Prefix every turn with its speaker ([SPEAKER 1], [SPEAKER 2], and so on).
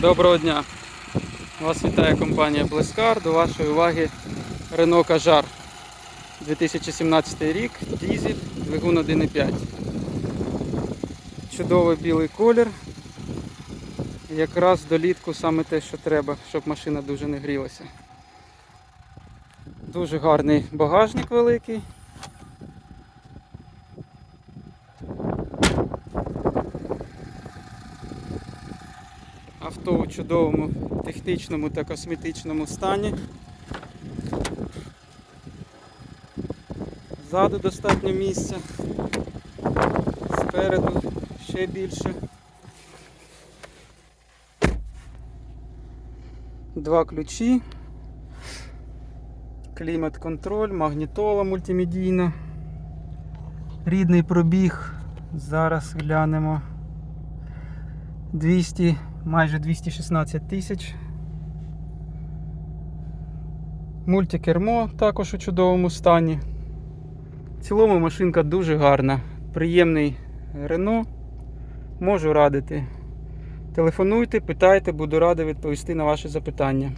[SPEAKER 1] Доброго дня! Вас вітає компанія Блескар. До вашої уваги Renault Кажар 2017 рік, дізель, двигун 1.5. Чудовий білий колір. Якраз долітку саме те, що треба, щоб машина дуже не грілася. Дуже гарний багажник великий. Авто у чудовому технічному та косметичному стані. Ззаду достатньо місця. Спереду ще більше. Два ключі. Клімат-контроль, магнітола мультимедійна. Рідний пробіг. Зараз глянемо. 200, майже 216 тисяч. Мультикермо також у чудовому стані. В цілому машинка дуже гарна. Приємний Рено. Можу радити. Телефонуйте, питайте, буду радий відповісти на ваші запитання.